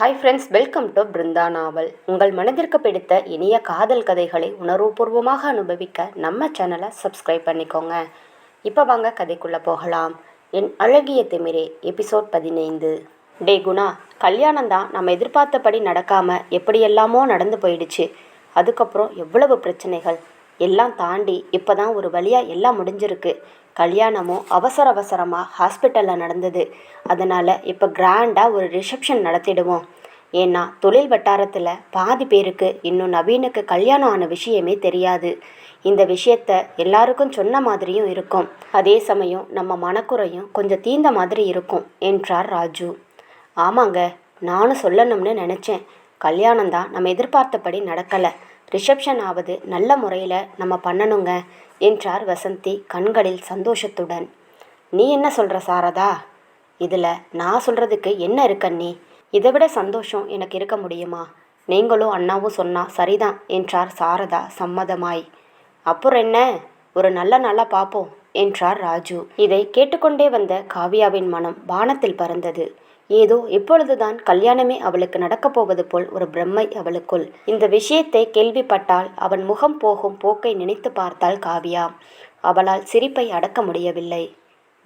Hi friends welcome to Brindha novel உங்கள் மனதிற்கு பிடித்த இனிய காதல் கதைகளை உணர்வுபூர்வமாக அனுபவிக்க நம்ம சேனலை சப்ஸ்கிரைப் பண்ணிக்கோங்க. இப்போ வாங்க கதைக்குள்ளே போகலாம். என் அழகிய திமிரே எபிசோட் பதினைந்து. டே குணா கல்யாணம் தான் நம்ம எதிர்பார்த்தபடி நடக்காமல் எப்படியெல்லாமோ நடந்து போயிடுச்சு. அதுக்கப்புறம் எவ்வளவு பிரச்சனைகள்? எல்லாம் தாண்டி இப்போ தான் ஒரு வழியாக எல்லாம் முடிஞ்சிருக்கு. கல்யாணமும் அவசர அவசரமாக ஹாஸ்பிட்டலில் நடந்தது. அதனால் இப்போ கிராண்டாக ஒரு ரிசப்ஷன் நடத்திடுவோம். ஏன்னா தொழில் வட்டாரத்தில் பாதி பேருக்கு இன்னும் நவீனுக்கு கல்யாணம் ஆன விஷயமே தெரியாது. இந்த விஷயத்த எல்லாருக்கும் சொன்ன மாதிரியும் இருக்கும். அதே சமயம் நம்ம மனக்குறையும் கொஞ்சம் தீந்த மாதிரி இருக்கும் என்றார் ராஜு. ஆமாங்க நானும் சொல்லணும்னு நினச்சேன். கல்யாணம் தான் நம்ம எதிர்பார்த்தபடி நடக்கலை. ரிசப்ஷன் ஆவது நல்ல முறையில் நம்ம பண்ணணுங்க என்றார் வசந்தி கண்களில் சந்தோஷத்துடன். நீ என்ன சொல்கிற சாரதா? இதில் நான் சொல்கிறதுக்கு என்ன இருக்கண்ணி இதை விட சந்தோஷம் எனக்கு இருக்க முடியுமா? நீங்களும் அண்ணாவும் சொன்னா சரிதான் என்றார் சாரதா சம்மதமாய். அப்புறம் என்ன? ஒரு நல்ல நாளாக பார்ப்போம் என்றார் ராஜு. இதை கேட்டுக்கொண்டே வந்த காவியாவின் மனம் வானத்தில் பறந்தது. ஏதோ இப்பொழுதுதான் கல்யாணமே அவளுக்கு நடக்கப் போவது போல் ஒரு பிரம்மை அவளுக்குள். இந்த விஷயத்தை கேள்விப்பட்டால் அவன் முகம் போகும் போக்கை நினைத்து பார்த்தாள் காவியா. அவளால் சிரிப்பை அடக்க முடியவில்லை.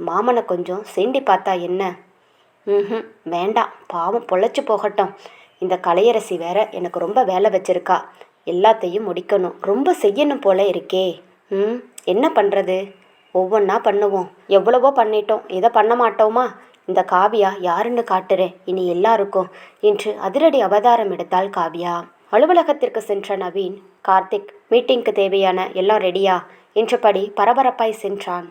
மாமனை கொஞ்சம் சீண்டி பார்த்தா என்ன? ம் வேண்டாம் பாவம் பொழைச்சு போகட்டும். இந்த கலையரசி வேற எனக்கு ரொம்ப வேலை வச்சிருக்கா. எல்லாத்தையும் முடிக்கணும். ரொம்ப செய்யணும் போல இருக்கே. ம் என்ன பண்ணுறது ஒவ்வொன்றா பண்ணுவோம். எவ்வளவோ பண்ணிட்டோம். இதை பண்ண மாட்டோமா? இந்த காவியா யாருன்னு காட்டுறேன் இனி எல்லாருக்கும் என்று அதிரடி அவதாரம் எடுத்தாள் காவியா. அலுவலகத்திற்கு சென்ற நவீன் கார்த்திக் மீட்டிங்க்கு தேவையான எல்லாம் ரெடியா என்றபடி பரபரப்பாய் சென்றான்.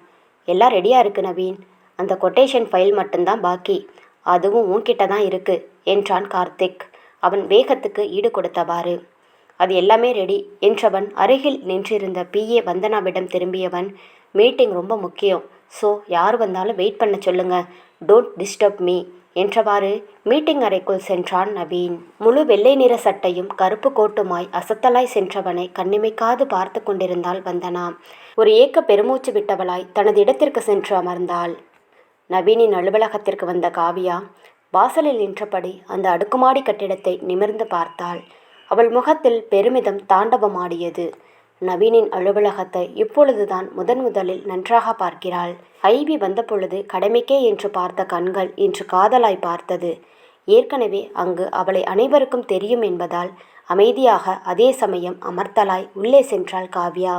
எல்லாம் ரெடியா இருக்கு நவீன்? அந்த கொட்டேஷன் ஃபைல் மட்டும்தான் பாக்கி. அதுவும் உன்கிட்ட தான் இருக்கு என்றான் கார்த்திக். அவன் வேகத்துக்கு ஈடு கொடுத்தவாறு. அது எல்லாமே ரெடி என்றவன் அருகில் நின்றிருந்த பிஏ வந்தனாவிடம் திரும்பியவன் மீட்டிங் ரொம்ப முக்கியம் ஸோ யார் வந்தாலும் வெயிட் பண்ண சொல்லுங்க டோன்ட் டிஸ்டர்ப் மீ என்றவாறு மீட்டிங் அறைக்குள் சென்றான் நவீன். முழு வெள்ளை நிற சட்டையும் கருப்பு கோட்டுமாய் அசத்தலாய் சென்றவனை கண்ணிமைக்காது பார்த்து கொண்டிருந்தாள் வந்தனா. ஒரு ஏக்க பெருமூச்சு விட்டவளாய் தனது இடத்திற்கு சென்று அமர்ந்தாள். நவீனின் அலுவலகத்திற்கு வந்த காவியா வாசலில் நின்றபடி அந்த அடுக்குமாடி கட்டிடத்தை நிமிர்ந்து பார்த்தாள். அவள் முகத்தில் பெருமிதம் தாண்டவமாடியது. நவீனின் அலுவலகத்தை இப்பொழுதுதான் முதன் முதலில் நன்றாக பார்க்கிறாள். ஐவி வந்தபொழுது கடமைக்கே என்று பார்த்த கண்கள் இன்று காதலாய் பார்த்தது. ஏற்கனவே அங்கு அவளை அனைவருக்கும் தெரியும் என்பதால் அமைதியாக அதே சமயம் அமர்த்தலாய் உள்ளே சென்றாள் காவ்யா.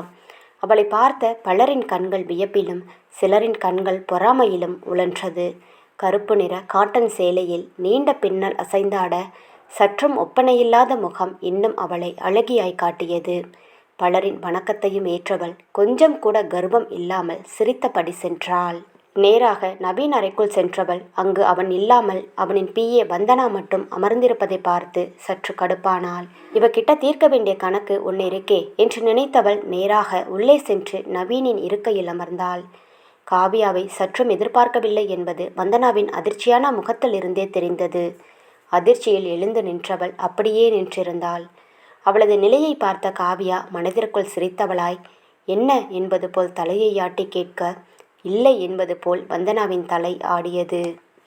அவளை பார்த்த பலரின் கண்கள் வியப்பிலும் சிலரின் கண்கள் பொறாமையிலும் உழன்றது. கருப்பு நிற காட்டன் சேலையில் நீண்ட பின்னல் அசைந்தாட சற்றும் ஒப்பனையில்லாத முகம் இன்னும் அவளை அழகியாய் காட்டியது. பலரின் வணக்கத்தையும் ஏற்றவள் கொஞ்சம் கூட கர்வம் இல்லாமல் சிரித்தபடி சென்றாள். நேராக நவீன் அறைக்குள் சென்றவள் அங்கு அவன் இல்லாமல் அவனின் பிஏ வந்தனா மட்டும் அமர்ந்திருப்பதை பார்த்து சற்று கடுப்பானாள். இவகிட்ட தீர்க்க வேண்டிய கணக்கு ஒன்று இருக்கே என்று நினைத்தவள் நேராக உள்ளே சென்று நவீனின் இருக்கையில் அமர்ந்தாள். காவியாவை சற்றும் எதிர்பார்க்கவில்லை என்பது வந்தனாவின் அதிர்ச்சியான முகத்திலிருந்தே தெரிந்தது. அதிர்ச்சியில் எழுந்து நின்றவள் அப்படியே நின்றிருந்தாள். அவளது நிலையை பார்த்த காவியா மனதிற்குள் சிரித்தவளாய் என்ன என்பது போல் தலையை ஆட்டி கேட்க? இல்லை என்பது போல் வந்தனாவின் தலை ஆடியது.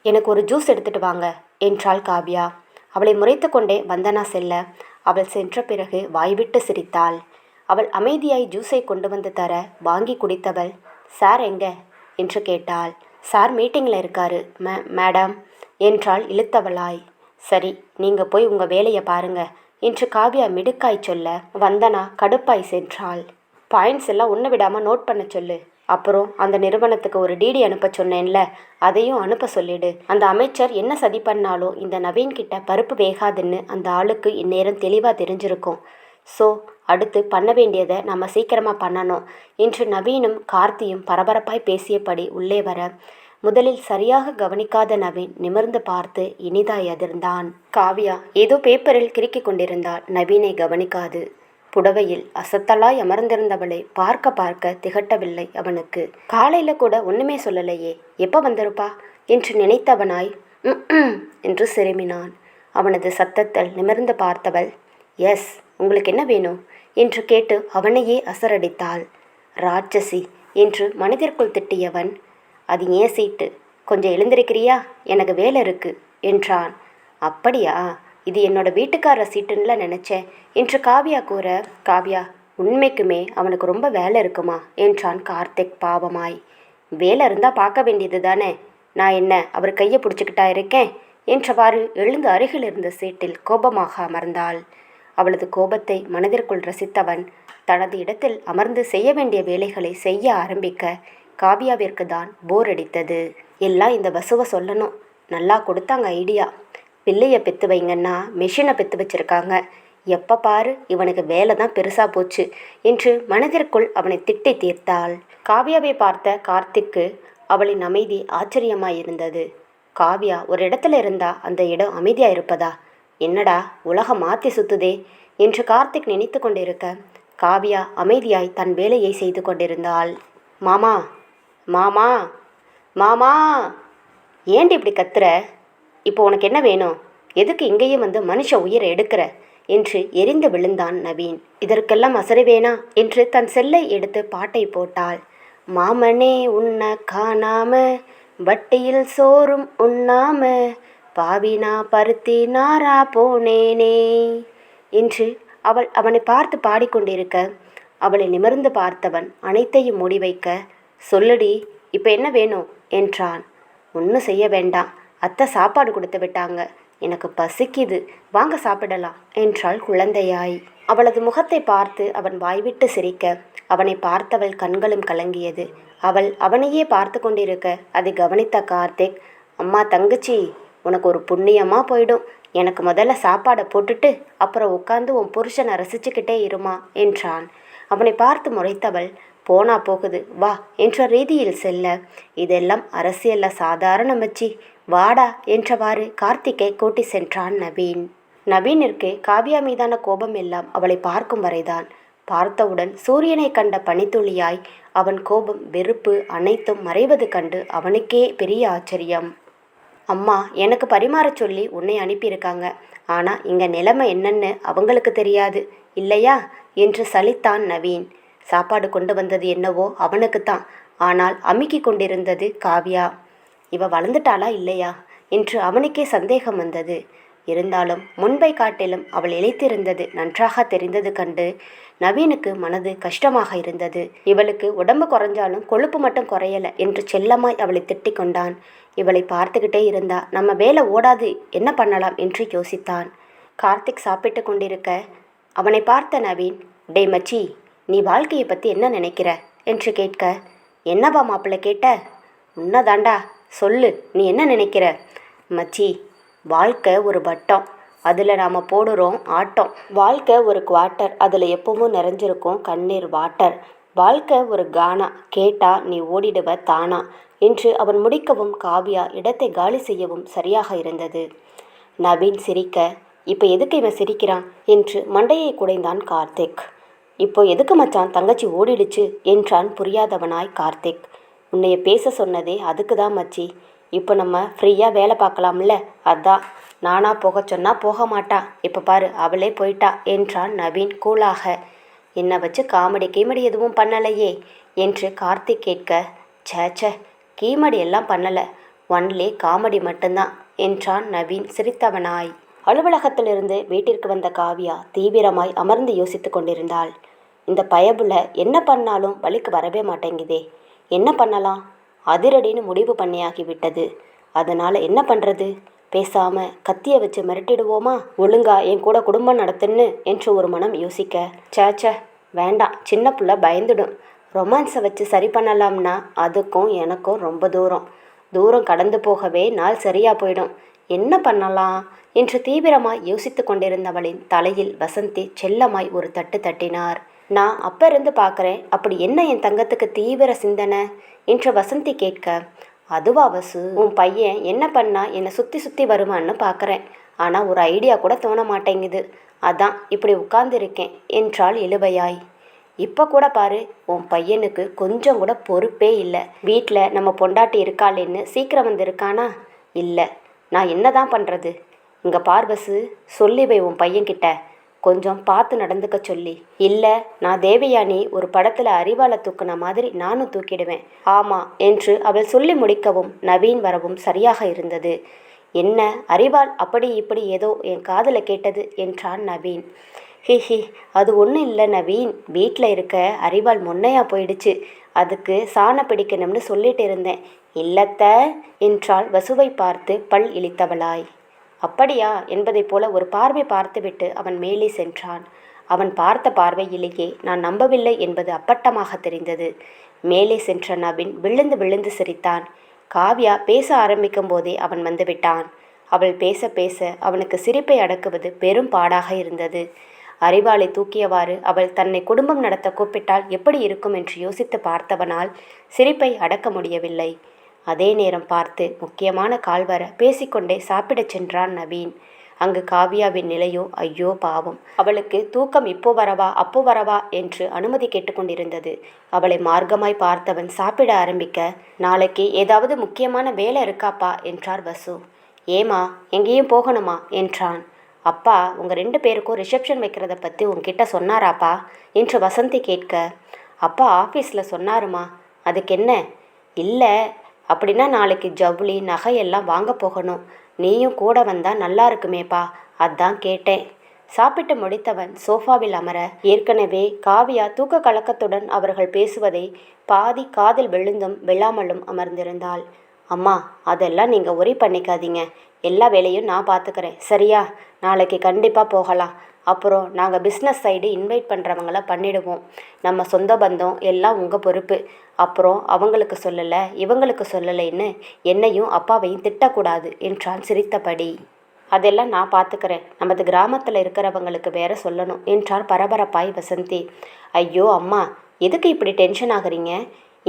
எனக்கு ஒரு ஜூஸ் எடுத்துட்டு வாங்க என்றாள் காவ்யா. அவளை முறைத்து கொண்டே வந்தனா செல்ல அவள் சென்ற பிறகு வாய்விட்டு சிரித்தாள். அவள் அமைதியாய் ஜூஸை கொண்டு வந்து தர வாங்கி குடித்தவள் சார் எங்க? என்று கேட்டாள். சார் மீட்டிங்கில் இருக்காரு மே மேடம் என்றாள் இழுத்தவளாய். சரி நீங்கள் போய் உங்கள் வேலையை பாருங்கள் என்று காவியா மிடுக்காய் சொல்ல வந்தனா கடுப்பாய் சென்றாள். பாயிண்ட்ஸ் எல்லாம் ஒன்று விடாமல் நோட் பண்ண சொல்லு. அப்புறம் அந்த நிறுவனத்துக்கு ஒரு டிடி அனுப்ப சொன்னேன்ல அதையும் அனுப்ப சொல்லிடு. அந்த அமைச்சர் என்ன சதி பண்ணாலும் இந்த நவீன் கிட்ட பருப்பு வேகாதுன்னு அந்த ஆளுக்கு இந்நேரம் தெளிவாக தெரிஞ்சிருக்கும். ஸோ அடுத்து பண்ண வேண்டியதை நம்ம சீக்கிரமாக பண்ணணும் என்று நவீனும் கார்த்தியும் பரபரப்பாய் பேசியபடி உள்ளே வர முதலில் சரியாக கவனிக்காத நவீன் நிமிர்ந்து பார்த்து இனிதாய் அதிர்ந்தான். காவியா ஏதோ பேப்பரில் கிறுக்கிக் கொண்டிருந்தாள். நவீனை கவனிக்காது. புடவையில் அசத்தலாய் அமர்ந்திருந்தவளை பார்க்க பார்க்க திகட்டவில்லை அவனுக்கு. காலையில கூட ஒண்ணுமே சொல்லலையே. எப்போ வந்திருப்பா? என்று நினைத்தவனாய் என்று சிறுமினான் அவனது சத்தத்தில் நிமிர்ந்து பார்த்தவள் எஸ் உங்களுக்கு என்ன வேணும்? என்று கேட்டு அவனையே அசரடித்தாள். ராட்சசி என்று மனதிற்குள் திட்டியவன் அது ஏன் சீட்டு? கொஞ்சம் எழுந்திருக்கிறியா? எனக்கு வேலை இருக்கு என்றான். அப்படியா? இது என்னோட வீட்டுக்காரர் சீட்டுன்னுல நினச்சேன் என்று காவியா கூற காவியா உண்மைக்குமே அவனுக்கு ரொம்ப வேலை இருக்குமா? என்றான் கார்த்திக் பாவமாய். வேலை இருந்தால் பார்க்க வேண்டியது தானே? நான் என்ன அவர் கையை பிடிச்சிக்கிட்டா இருக்கேன்? என்றவாறு எழுந்து அருகில் இருந்த சீட்டில் கோபமாக அமர்ந்தாள். அவளது கோபத்தை மனதிற்குள் ரசித்தவன் தனது இடத்தில் அமர்ந்து செய்ய வேண்டிய வேலைகளை செய்ய ஆரம்பிக்க காவியாவிற்கு தான் போர் அடித்தது. எல்லாம் இந்த வசுவை சொல்லணும். நல்லா கொடுத்தாங்க ஐடியா. பிள்ளையை பெற்று வைங்கன்னா மெஷினை பெற்று வச்சுருக்காங்க. எப்போ பாரு இவனுக்கு வேலை தான் பெருசாக போச்சு என்று மனதிற்குள் அவனை திட்டை தீர்த்தாள். காவியாவை பார்த்த கார்த்திக்கு அவளின் அமைதி ஆச்சரியமாயிருந்தது. காவியா ஒரு இடத்துல இருந்தா அந்த இடம் அமைதியாக இருப்பதா? என்னடா உலகம் மாற்றி சுத்துதே என்று கார்த்திக் நினைத்து கொண்டிருக்க காவியா அமைதியாய் தன் வேலையை செய்து கொண்டிருந்தாள். மாமா மாமா மாமா ஏண்டி இப்படி கத்துற? இப்போ உனக்கு என்ன வேணும்? எதுக்கு இங்கேயும் வந்து மனுஷ உயிரை எடுக்கிற? என்று எரிந்து விழுந்தான் நவீன். இதற்கெல்லாம் அசரை வேணா என்று தன் செல்லை எடுத்து பாட்டை போட்டாள். மாமனே உன்னை காணாம வட்டியில் சோறும் உண்ணாம பாவினா பருத்தி நாரா போனேனே என்று அவள் அவனை பார்த்து பாடிக்கொண்டிருக்க அவளை நிமிர்ந்து பார்த்தவன் அனைத்தையும் மூடி வைக்க சொல்லுடி இப்போ என்ன வேணும்? என்றான். ஒன்றும் செய்ய வேண்டாம். அத்தை சாப்பாடு கொடுத்து விட்டாங்க. எனக்கு பசிக்குது. வாங்க சாப்பிடலாம் என்றாள் குழந்தையாய். அவளது முகத்தை பார்த்து அவன் வாய்விட்டு சிரிக்க அவனை பார்த்தவள் கண்களும் கலங்கியது. அவள் அவனையே பார்த்து கொண்டிருக்க அதை கவனித்த கார்த்திக் அம்மா தங்கச்சி உனக்கு ஒரு புண்ணியமாக போயிடும். எனக்கு முதல்ல சாப்பாடை போட்டுட்டு அப்புறம் உட்காந்து உன் புருஷனை ரசிச்சுக்கிட்டே இருமா? என்றான். அவனை பார்த்து முறைத்தவள் போனா போகுது. வா என்ற ரீதியில் செல்ல. இதெல்லாம் அரசியல்ல சாதாரண மச்சி. வாடா என்றவாறு கார்த்திக்கை கூட்டி சென்றான் நவீன். நவீனிற்கு காவியா மீதான கோபம் எல்லாம் அவளை பார்க்கும் வரைதான். பார்த்தவுடன் சூரியனை கண்ட பனித்துளியாய் அவன் கோபம் வெறுப்பு அனைத்தும் மறைவது கண்டு அவனுக்கே பெரிய ஆச்சரியம். அம்மா எனக்கு பரிமாறச் சொல்லி உன்னை அனுப்பியிருக்காங்க. ஆனால் இங்கே நிலைமை என்னன்னு அவங்களுக்கு தெரியாது. இல்லையா? என்று சலித்தான் நவீன். சாப்பாடு கொண்டு வந்தது என்னவோ அவனுக்குத்தான். ஆனால் அமுக்கி கொண்டிருந்தது காவ்யா. இவ வளர்ந்துட்டாளா இல்லையா? என்று அவனுக்கே சந்தேகம் வந்தது. இருந்தாலும் முன்பை காட்டிலும் அவள் இழைத்திருந்தது நன்றாக தெரிந்தது கண்டு நவீனுக்கு மனது கஷ்டமாக இருந்தது. இவளுக்கு உடம்பு குறைஞ்சாலும் கொழுப்பு மட்டும் குறையல என்று செல்லமாய் அவளை திட்டிக் கொண்டான். இவளை பார்த்துக்கிட்டே இருந்தா நம்ம வேலை ஓடாது என்ன பண்ணலாம்? என்று யோசித்தான். கார்த்திக் சாப்பிட்டு கொண்டிருக்க அவனை பார்த்த நவீன் டே மச்சி நீ வாழ்க்கையை பற்றி என்ன நினைக்கிற? என்று கேட்க என்னப்பா மாப்பிள்ளை கேட்ட? உன்னதாண்டா சொல்லு நீ என்ன நினைக்கிற? மச்சி வாழ்க்கை ஒரு வட்டம். அதில் நாம் போடுறோம் ஆட்டம். வாழ்க்கை ஒரு குவார்ட்டர் அதில் எப்பவும் நிறைஞ்சிருக்கும் கண்ணீர் வாட்டர். வாழ்க்கை ஒரு கானா. கேட்டா நீ ஓடிடுவ தானா? என்று அவன் முடிக்கவும் காவியா இடத்தை காலி செய்யவும் சரியாக இருந்தது. நவீன் சிரிக்க இப்போ எதுக்கு இவன் சிரிக்கிறான்? என்று மண்டையை குடைந்தான் கார்த்திக். இப்போ எதுக்கு மச்சான் தங்கச்சி ஓடிடுச்சு என்றான் புரியாதவனாய் கார்த்திக். உன்னைய பேச சொன்னதே அதுக்கு தான் மச்சி. இப்போ நம்ம ஃப்ரீயாக வேலை பார்க்கலாம்ல? அதான். நானா போக சொன்னா போக மாட்டா. இப்போ பாரு அவளே போயிட்டா என்றான் நவீன் கூலாக. என்னை வச்சு காமெடி கீமெடி எதுவும் பண்ணலையே என்று கார்த்திக் கேட்க சேச்சே கீமெடி எல்லாம் பண்ணலை. ஒன்லே காமெடி மட்டும்தான் என்றான் நவீன் சிரித்தவனாய். அலுவலகத்திலிருந்து வீட்டிற்கு வந்த காவியா தீவிரமாய் அமர்ந்து யோசித்து கொண்டிருந்தாள். இந்த பயபுல என்ன பண்ணாலும் வழிக்கு வரவே மாட்டேங்குதே. என்ன பண்ணலாம்? அதிரடின்னு முடிவு பண்ணியாகி விட்டது. அதனால் என்ன பண்ணுறது பேசாம கத்தியை வச்சு மிரட்டிடுவோமா? ஒழுங்கா என் கூட குடும்பம் நடத்துன்னு என்று ஒரு மனம் யோசிக்க. சேச்ச வேண்டாம். சின்ன புள்ள பயந்துடும். ரொமான்ஸை வச்சு சரி பண்ணலாம்னா அதுக்கும் எனக்கும் ரொம்ப தூரம். தூரம் கடந்து போகவே நாள் சரியா போயிடும். என்ன பண்ணலாம்? என்று தீவிரமாய் யோசித்து கொண்டிருந்தவளின் தலையில் வசந்தி செல்லமாய் ஒரு தட்டு தட்டினார். நான் அப்போ இருந்து பார்க்குறேன் அப்படி என்ன என் தங்கத்துக்கு தீவிர சிந்தனை? என்று வசந்தி கேட்க அதுவா வசு உன் பையன் என்ன பண்ணா என்னை சுற்றி சுற்றி வருவான்னு பார்க்குறேன் ஆனால் ஒரு ஐடியா கூட தோண மாட்டேங்குது. அதான் இப்படி உட்கார்ந்துருக்கேன் என்றாள் இழுவையாய். இப்போ கூட பாரு உன் பையனுக்கு கொஞ்சம் கூட பொறுப்பே இல்லை. வீட்டில் நம்ம பொண்டாட்டி இருக்காளேன்னு சீக்கிரம் வந்து இருக்கானா இல்லை. நான் என்ன தான் பண்ணுறது இங்கே பார்வசு சொல்லி வை உன் பையன்கிட்ட. கொஞ்சம் பார்த்து நடந்துக்க சொல்லி. இல்லை நான் தேவயானி ஒரு படத்தில் அறிவாளை தூக்குன மாதிரி நானும் தூக்கிடுவேன். ஆமாம் என்று அவள் சொல்லி முடிக்கவும் நவீன் வரவும் சரியாக இருந்தது. என்ன அறிவால் அப்படி இப்படி ஏதோ என் காதில் கேட்டது என்றான் நவீன். ஹி ஹி அது ஒன்றும் இல்லை நவீன். வீட்டில் இருக்க அறிவால் முன்னையா போயிடுச்சு. அதுக்கு சாண பிடிக்கணும்னு சொல்லிட்டு இருந்தேன். இல்லத்த என்றாள் வசுவை பார்த்து பல் இழித்தவளாய் அப்படியா? என்பதைப் போல ஒரு பார்வை பார்த்துவிட்டு அவன் மேலே சென்றான். அவன் பார்த்த பார்வையிலேயே நான் நம்பவில்லை என்பது அப்பட்டமாக தெரிந்தது. மேலே சென்ற நவீன் விழுந்து விழுந்து சிரித்தான். காவ்யா பேச ஆரம்பிக்கும் போதே அவன் வந்துவிட்டான் அவள் பேச பேச அவனுக்கு சிரிப்பை அடக்குவது பெரும் பாடாக இருந்தது. அறிவாளை தூக்கியவாறு அவள் தன்னை குடும்பம் நடத்த கூப்பிட்டால் எப்படி இருக்கும் என்று யோசித்து பார்த்தவனால் சிரிப்பை அடக்க முடியவில்லை. அதே நேரம் பார்த்து முக்கியமான கால் வர பேசிக்கொண்டே சாப்பிடச் சென்றான் நவீன். அங்கு காவியாவின் நிலையோ ஐயோ பாவம். அவளுக்கு தூக்கம் இப்போ வரவா அப்போ வரவா? என்று அனுமதி கேட்டுக்கொண்டிருந்தது. அவளை மார்க்கமாய் பார்த்தவன் சாப்பிட ஆரம்பிக்க நாளைக்கு ஏதாவது முக்கியமான வேலை இருக்காப்பா? என்றார் வசு. ஏமா எங்கேயும் போகணுமா? என்றான். அப்பா உங்கள் ரெண்டு பேருக்கும் ரிசப்ஷன் வைக்கிறத பற்றி உங்ககிட்ட சொன்னாராப்பா? என்று வசந்தி கேட்க அப்பா ஆஃபீஸில் சொன்னாருமா? அதுக்கு என்ன இல்லை அப்படின்னா நாளைக்கு ஜவுளி நகையெல்லாம் வாங்க போகணும். நீயும் கூட வந்தால் நல்லா இருக்குமேப்பா அதான் கேட்டேன். சாப்பிட்டு முடித்தவன் சோஃபாவில் அமர ஏற்கனவே காவியா தூக்க கலக்கத்துடன் அவர்கள் பேசுவதை பாதி காதில் விழுந்தும் விழாமலும் அமர்ந்திருந்தாள். அம்மா அதெல்லாம் நீங்கள் ஒரி பண்ணிக்காதீங்க. எல்லா வேலையும் நான் பார்த்துக்கிறேன் சரியா? நாளைக்கு கண்டிப்பாக போகலாம். அப்புறம் நாங்கள் பிஸ்னஸ் சைடு இன்வைட் பண்ணுறவங்கள பண்ணிடுவோம். நம்ம சொந்த பந்தம் எல்லாம் உங்கள் பொறுப்பு. அப்புறம் அவங்களுக்கு சொல்லலை இவங்களுக்கு சொல்லலைன்னு என்னையும் அப்பாவையும் திட்டக்கூடாது என்றான் சிரித்தபடி. அதெல்லாம் நான் பார்த்துக்கிறேன் நமது கிராமத்தில் இருக்கிறவங்களுக்கு வேற சொல்லணும் என்றார் பரபரப்பாய் வசந்தி. ஐயோ அம்மா எதுக்கு இப்படி டென்ஷன் ஆகுறீங்க?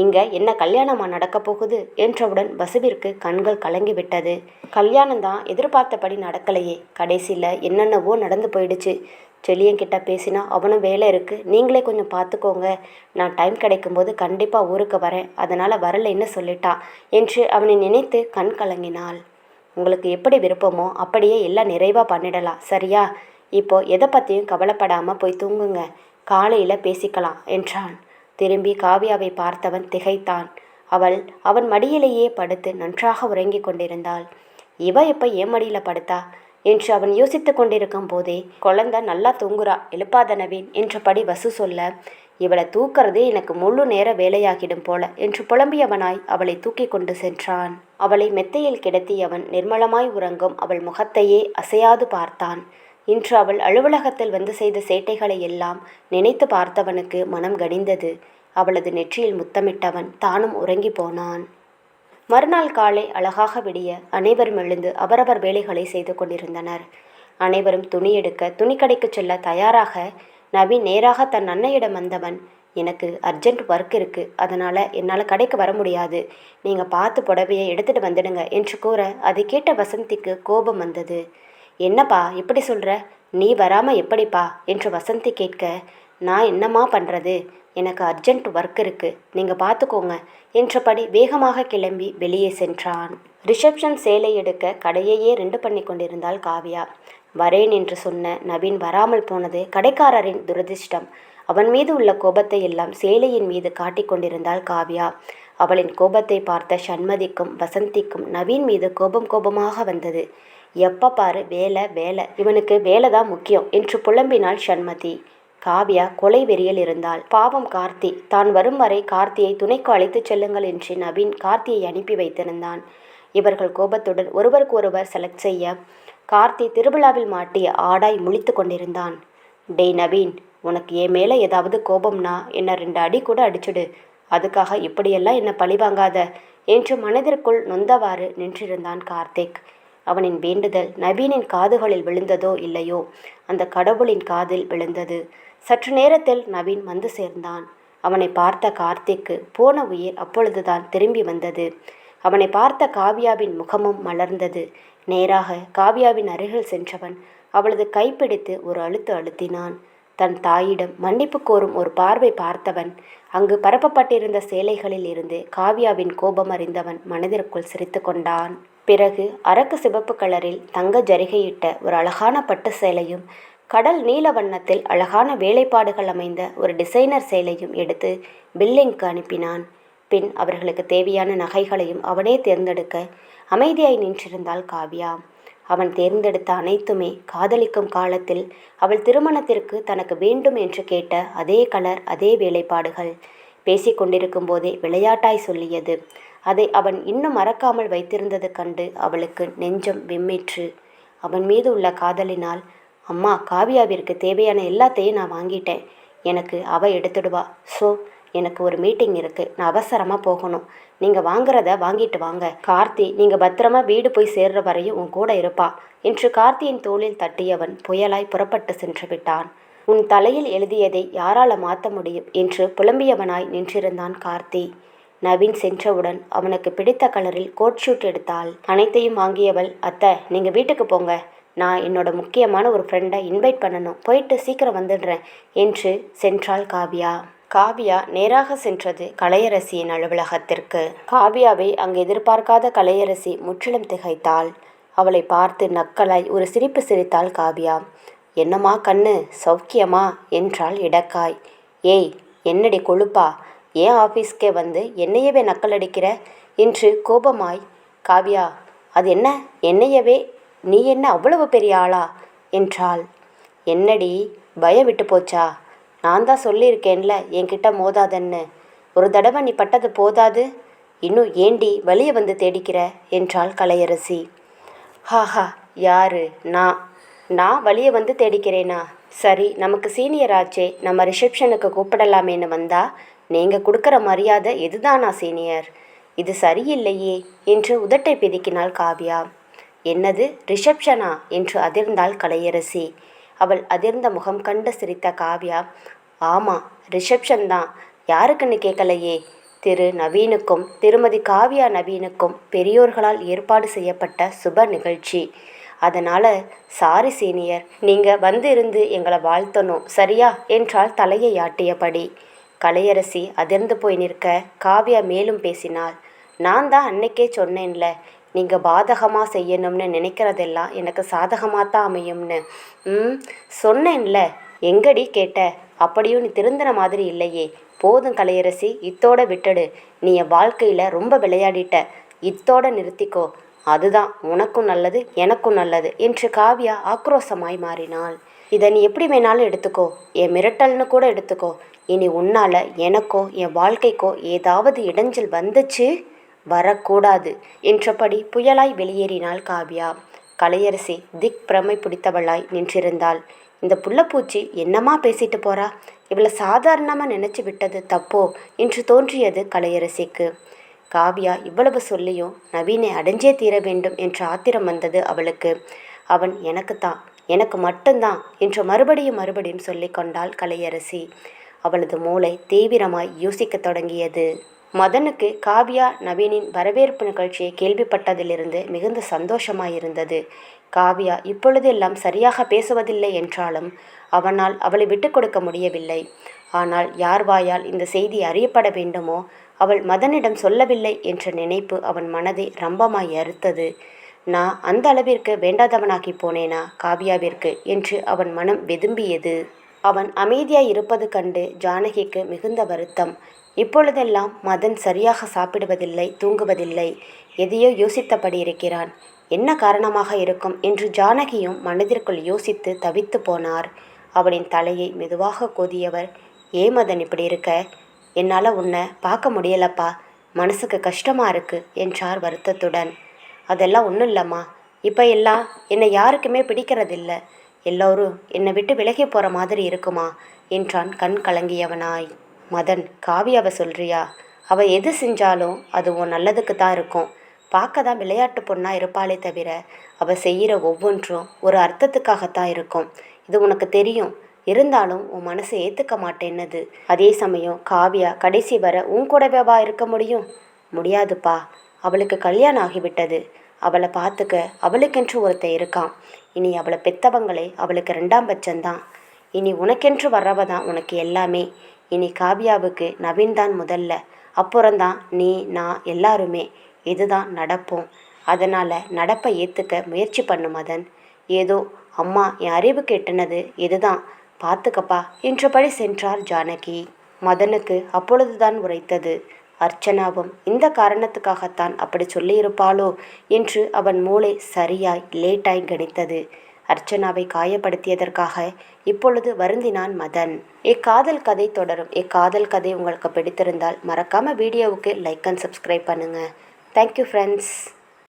இங்கே என்ன கல்யாணமா நடக்கப் போகுது? என்றவுடன் வசுவிற்கு கண்கள் கலங்கி விட்டது. கல்யாணம் தான் எதிர்பார்த்தபடி நடக்கலையே. கடைசியில் என்னென்னவோ நடந்து போயிடுச்சு. செளியங்கிட்ட பேசினா அவனும் வேலை இருக்குது நீங்களே கொஞ்சம் பார்த்துக்கோங்க. நான் டைம் கிடைக்கும்போது கண்டிப்பாக ஊருக்கு வரேன். அதனால் வரலைன்னு சொல்லிட்டான் என்று அவனை நினைத்து கண் கலங்கினாள். உங்களுக்கு எப்படி விருப்பமோ அப்படியே எல்லாம் நிறைவாக பண்ணிடலாம். சரியா? இப்போ எதை பற்றியும் கவலைப்படாமல் போய் தூங்குங்க. காலையில் பேசிக்கலாம் என்றான். திரும்பி காவியாவை பார்த்தவன் திகைத்தான். அவள் அவன் மடியிலேயே படுத்து நன்றாக உறங்கிக் கொண்டிருந்தாள். இவ இப்ப ஏன் மடியில படுத்தா? என்று அவன் யோசித்து கொண்டிருக்கும் போதே குழந்தை நல்லா தூங்குறா எழுப்பாத நவீன் என்றபடி வசு சொல்ல இவளை தூக்கறதே எனக்கு முழு நேர வேலையாகிடும் போல என்று புலம்பியவனாய் அவளை தூக்கி கொண்டு சென்றான். அவளை மெத்தையில் கிடத்தி அவன் நிர்மலமாய் உறங்கும் அவள் முகத்தையே அசையாது பார்த்தான். இன்று அவள் அலுவலகத்தில் வந்து செய்த சேட்டைகளை எல்லாம் நினைத்து பார்த்தவனுக்கு மனம் கடிந்தது அவளது நெற்றியில் முத்தமிட்டவன் தானும் உறங்கி போனான். மறுநாள் காலை அழகாக விடிய அனைவரும் எழுந்து அவரவர் வேலைகளை செய்து கொண்டிருந்தனர். அனைவரும் துணி எடுக்க துணிக்கடைக்கு செல்ல தயாராக நவீன் நேராக தன் அன்னையிடம் வந்தவன் எனக்கு அர்ஜென்ட் ஒர்க் இருக்கு அதனால என்னால் கடைக்கு வர முடியாது. நீங்கள் பார்த்து புடவையை எடுத்துட்டு வந்துடுங்க என்று கூற அதை கேட்ட வசந்திக்கு கோபம் வந்தது. என்னப்பா இப்படி சொல்கிற நீ வராமல் எப்படிப்பா? என்று வசந்தி கேட்க நான் என்னம்மா பண்ணுறது எனக்கு அர்ஜென்ட் ஒர்க் இருக்குது நீங்கள் பார்த்துக்கோங்க என்றபடி வேகமாக கிளம்பி வெளியே சென்றான். ரிசப்ஷன் சேலை எடுக்க கடையையே ரெண்டு பண்ணி கொண்டிருந்தாள் காவியா. வரேன் என்று சொன்ன நவீன் வராமல் போனது கடைக்காரரின் துரதிர்ஷ்டம். அவன் மீது உள்ள கோபத்தை எல்லாம் சேலையின் மீது காட்டிக் கொண்டிருந்தாள் அவளின் கோபத்தை பார்த்த சண்மதிக்கும் வசந்திக்கும் நவீன் மீது கோபம் கோபமாக வந்தது. எப்போ பாரு வேலை வேலை. இவனுக்கு வேலை தான் முக்கியம் என்று புலம்பினாள் சண்மதி. காவ்யா கொலை வெறியில் இருந்தாள். பாவம் கார்த்தி தான் வரும் வரை கார்த்தியை துணைக்கு அழைத்துச் செல்லுங்கள் என்று நவீன் கார்த்தியை அனுப்பி வைத்திருந்தான். இவர்கள் கோபத்துடன் ஒருவருக்கு ஒருவர் செலக்ட் செய்ய கார்த்தி திருவிழாவில் மாட்டிய ஆடாய் முழித்து கொண்டிருந்தான். டேய் நவீன் உனக்கு என் மேலே ஏதாவது கோபம்னா என்னை ரெண்டு அடி கூட அடிச்சுடு. அதுக்காக இப்படியெல்லாம் என்னை பழிவாங்காத? என்று மனதிற்குள் நொந்தவாறு நின்றிருந்தான் கார்த்திக். அவனின் வேண்டுதல் நவீனின் காதுகளில் விழுந்ததோ இல்லையோ? அந்த கடவுளின் காதில் விழுந்தது. சற்று நேரத்தில் நவீன் வந்து சேர்ந்தான். அவனை பார்த்த கார்த்திக்கு போன உயிர் அப்பொழுதுதான் திரும்பி வந்தது. அவனை பார்த்த காவியாவின் முகமும் மலர்ந்தது. நேராக காவியாவின் அருகில் சென்றவன் அவளது கைப்பிடித்து ஒரு அழுத்து அழுத்தினான். தன் தாயிடம் மன்னிப்பு கோரும் ஒரு பார்வை பார்த்தவன் அங்கு பரப்பப்பட்டிருந்த சேலைகளில் இருந்து காவியாவின் கோபம் அறிந்தவன் மனதிற்குள் சிரித்து கொண்டான். பிறகு அரக்கு சிவப்பு கலரில் தங்க ஜரிகையிட்ட ஒரு அழகான பட்டு சேலையும் கடல் நீல வண்ணத்தில் அழகான வேலைப்பாடுகள் அமைந்த ஒரு டிசைனர் சேலையும் எடுத்து பில்லிங்க்கு அனுப்பினான். பின் அவர்களுக்கு தேவையான நகைகளையும் அவனே தேர்ந்தெடுக்க அமைதியாய் நின்றிருந்தாள் காவ்யா. அவன் தேர்ந்தெடுத்த அனைத்துமே காதலிக்கும் காலத்தில் அவள் திருமணத்திற்கு தனக்கு வேண்டும் என்று கேட்ட அதே கலர் அதே வேலைப்பாடுகள். பேசிக்கொண்டிருக்கும் போதே விளையாட்டாய் சொல்லியது. அதை அவன் இன்னும் மறக்காமல் வைத்திருந்தது கண்டு அவளுக்கு நெஞ்சம் விம்மிற்று. அவன் மீது உள்ள காதலினால் அம்மா காவியாவிற்கு தேவையான எல்லாத்தையும் நான் வாங்கிட்டேன். எனக்கு அவ எடுத்துடுவா. ஸோ எனக்கு ஒரு மீட்டிங் இருக்குது நான் அவசரமாக போகணும். நீங்கள் வாங்குறத வாங்கிட்டு வாங்க. கார்த்தி நீங்கள் பத்திரமா வீடு போய் சேர்ற வரையும் உன் கூட இருப்பா. என்று கார்த்தியின் தோளில் தட்டியவன் புயலாய் புறப்பட்டு சென்று விட்டான். உன் தலையில் எழுதியதை யாரால மாற்ற முடியும்? என்று புலம்பியவனாய் நின்றிருந்தான் கார்த்தி. நவீன் சென்றவுடன் அவனுக்கு பிடித்த கலரில் கோட் ஷூட் எடுத்தாள். அனைத்தையும் வாங்கியவள் அத்தை நீங்கள் வீட்டுக்கு போங்க. நான் என்னோட முக்கியமான ஒரு ஃப்ரெண்டை இன்வைட் பண்ணணும். போயிட்டு சீக்கிரம் வந்துடுறேன் என்று சென்றாள் காவியா. காவியா நேராக சென்றது கலையரசியின் அலுவலகத்திற்கு. காவியாவை அங்கு எதிர்பார்க்காத கலையரசி முற்றிலும் திகைத்தாள். அவளை பார்த்து நக்கலாய் ஒரு சிரிப்பு சிரித்தாள் காவியா. என்னம்மா கண்ணு? சௌக்கியமா? என்றாள் இடக்காய். ஏய் என்னடி கொழுப்பா? ஏன் ஆஃபீஸ்க்கே வந்து என்னையவே நக்கலடிக்கிற என்று கோபமாய் காவ்யா அது என்ன? என்னையவே? நீ என்ன அவ்வளவு பெரிய ஆளா? என்றாள். என்னடி பயம் விட்டு போச்சா? நான் தான் சொல்லியிருக்கேன்ல என்கிட்ட மோதாதன்னு. ஒரு தடவை நீ பட்டது போதாது? இன்னும் ஏண்டி வழியை வந்து தேடிக்கிற? என்றாள் கலையரசி. ஹாஹா யாரு? நான் நான் வழியை வந்து தேடிக்கிறேனா? சரி நமக்கு சீனியர் ஆச்சே நம்ம ரிசப்ஷனுக்கு கூப்பிடலாமேன்னு வந்தா நீங்கள் கொடுக்குற மரியாதை இதுதானா சீனியர் இது சரியில்லையே என்று உதட்டை பிதுக்கினாள் காவ்யா. என்னது ரிசப்ஷனா என்று அதிர்ந்தாள் கலையரசி. அவள் அதிர்ந்த முகம் கண்டு சிரித்த காவ்யா. ஆமாம் ரிசப்ஷன் தான். யாருக்குன்னு கேட்கலையே? திரு நவீனுக்கும் திருமதி காவ்யா நவீனுக்கும் பெரியோர்களால் ஏற்பாடு செய்யப்பட்ட சுப நிகழ்ச்சி. அதனால் சாரி சீனியர் நீங்கள் வந்து இருந்து எங்களை வாழ்த்தணும் சரியா? என்றால் தலையை ஆட்டியபடி. கலையரசி அதிர்ந்து போய் நிற்க காவ்யா மேலும் பேசினாள். நான் தான் அன்னைக்கே சொன்னேன்ல நீங்கள் பாதகமாக செய்யணும்னு நினைக்கிறதெல்லாம் எனக்கு சாதகமாக தான் அமையும்னு. ம் சொன்னேன்ல. எங்கடி கேட்ட? அப்படியும் நீ திருந்தின மாதிரி இல்லையே. போதும் கலையரசி இத்தோட விட்டுடு. நீ என் வாழ்க்கையில் ரொம்ப விளையாடிட்ட. இத்தோட நிறுத்திக்கோ. அதுதான் உனக்கும் நல்லது எனக்கும் நல்லது என்று காவ்யா ஆக்ரோஷமாய் மாறினாள். இதை நீ எப்படி வேணாலும் எடுத்துக்கோ. என் மிரட்டல்னு கூட எடுத்துக்கோ. இனி உன்னால் எனக்கோ என் வாழ்க்கைக்கோ ஏதாவது இடைஞ்சல் வந்துச்சு? வரக்கூடாது என்றபடி புயலாய் வெளியேறினாள் காவ்யா. கலையரசி திக் பிரமை பிடித்தவளாய் நின்றிருந்தாள். இந்த புள்ளப்பூச்சி என்னமா பேசிட்டு போறா? இவளை சாதாரணமாக நினச்சி விட்டது தப்போ என்று தோன்றியது கலையரசிக்கு. காவ்யா இவ்வளவு சொல்லியும் நவீனை அடைஞ்சே தீர வேண்டும் என்ற ஆத்திரம் வந்தது அவளுக்கு. அவன் எனக்குத்தான் எனக்கு மட்டும்தான் என்று மறுபடியும் மறுபடியும் சொல்லிக் கொண்டாள் கலையரசி. அவளது மூளை தீவிரமாய் யோசிக்கத் தொடங்கியது. மதனுக்கு காவ்யா நவீனின் வரவேற்பு நிகழ்ச்சியை கேள்விப்பட்டதிலிருந்து மிகுந்த சந்தோஷமாயிருந்தது காவ்யா இப்பொழுதெல்லாம் சரியாக பேசுவதில்லை என்றாலும் அவனால் அவளை விட்டு கொடுக்க முடியவில்லை. ஆனால் யார் வாயால் இந்த செய்தி அறியப்பட வேண்டுமோ அவள் மதனிடம் சொல்லவில்லை என்ற நினைப்பு அவன் மனதை ரம்பமாய் அறுத்தது. நான் அந்த அளவிற்கு வேண்டாதவனாகி போனேனா காவியாவிற்கு? என்று அவன் மனம் வெதும்பியது. அவன் அமைதியாய் இருப்பது கண்டு ஜானகிக்கு மிகுந்த வருத்தம். இப்பொழுதெல்லாம் மதன் சரியாக சாப்பிடுவதில்லை தூங்குவதில்லை. எதையோ யோசித்தபடி இருக்கிறான். என்ன காரணமாக இருக்கும் என்று ஜானகியும் மனதிற்குள் யோசித்து தவித்து போனார். அவனின் தலையை மெதுவாக கோதியவர் ஏ மதன் இப்படி இருக்க? என்னால் உன்னை பார்க்க முடியலப்பா. மனசுக்கு கஷ்டமாக இருக்கு என்றார் வருத்தத்துடன். அதெல்லாம் ஒன்றும் இல்லைம்மா. இப்போ எல்லாம் என்னை யாருக்குமே பிடிக்கிறதில்ல. எல்லோரும் என்னை விட்டு விலகி போகிற மாதிரி இருக்குமா? என்றான் கண் கலங்கியவனாய். மதன் காவியாவை சொல்றியா? அவள் எது செஞ்சாலும் அது உன் நல்லதுக்கு தான் இருக்கும். பார்க்க தான் விளையாட்டு பொண்ணாக இருப்பாளே தவிர அவள் செய்கிற ஒவ்வொன்றும் ஒரு அர்த்தத்துக்காகத்தான் இருக்கும். இது உனக்கு தெரியும். இருந்தாலும் உன் மனசை ஏற்றுக்க மாட்டேன்னது. அதே சமயம் காவியா கடைசி வர உன் கூடவேவா இருக்க முடியும்? முடியாதுப்பா. அவளுக்கு கல்யாணம் ஆகிவிட்டது. அவளை பார்த்துக்க அவளுக்கென்று ஒருத்தன் இருக்கான். இனி அவளை பெத்தவங்களே அவளுக்கு ரெண்டாம் பட்சம்தான். இனி உனக்கென்று வர்றவ தான் உனக்கு எல்லாமே. இனி காவியாவுக்கு நவீன் தான் முதல்ல. அப்புறம்தான் நீ நான் எல்லாருமே. இதுதான் நடப்போம். அதனால் நடப்பை ஏற்றுக்க முயற்சி பண்ணு மதன். ஏதோ அம்மா என் அறிவுக்கு கெட்டினது இதுதான். பார்த்துக்கப்பா. என்றபடி சென்றார் ஜானகி. மதனுக்கு அப்பொழுதுதான் உரைத்தது. அர்ச்சனாவும் இந்த காரணத்துக்காகத்தான் அப்படி சொல்லியிருப்பாளோ? என்று அவன் மூளை சரியாய் லேட்டாய் கணித்தது. அர்ச்சனாவை காயப்படுத்தியதற்காக இப்பொழுது வருந்தினான் மதன். இக்காதல் கதை தொடரும். இக்காதல் கதை உங்களுக்கு பிடித்திருந்தால் மறக்காமல் வீடியோவுக்கு லைக் அண்ட் சப்ஸ்கிரைப் பண்ணுங்கள் தேங்க்யூ ஃப்ரெண்ட்ஸ்